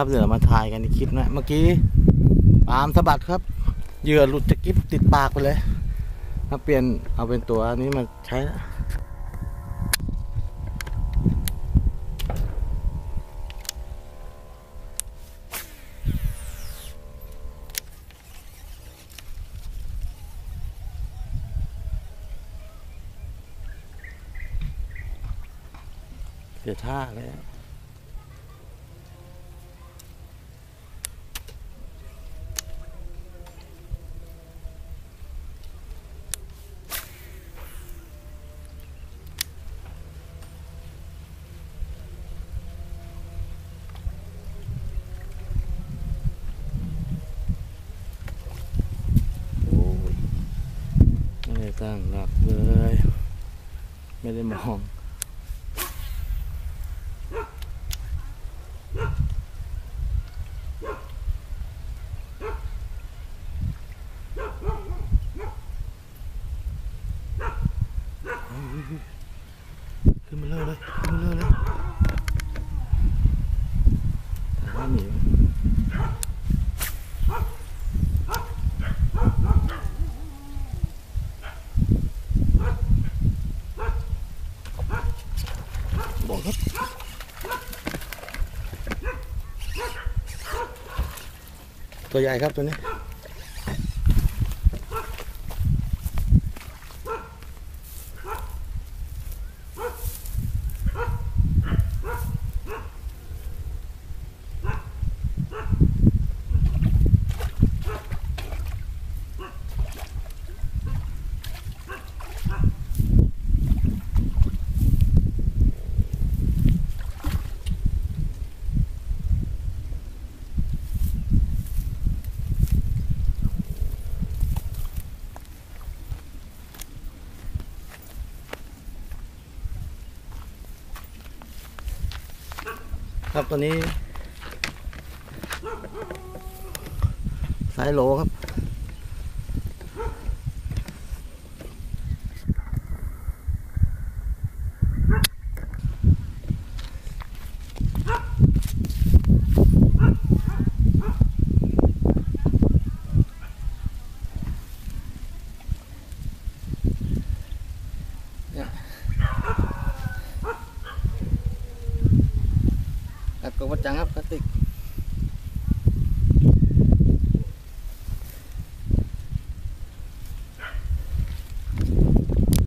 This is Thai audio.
ครับเดี๋ยวมาถ่ายกันในคลิปนะเมื่อกี้ปามสะบัดครับเหยื่อหลุดจากกิ๊บติดปากไปเลยมาเปลี่ยนเอาเป็นตัวนี้มาใช้ละเสียท่าแล้ว ตั้งหลักเลย ไม่ได้มองขึ้นมาเลยเลยขึ้นมาเลยเลยแต่ว่าหนีบอก ครับตัวใหญ่ครับตัวนี้ ครับตอนนี้ สายโหลครับ อัดก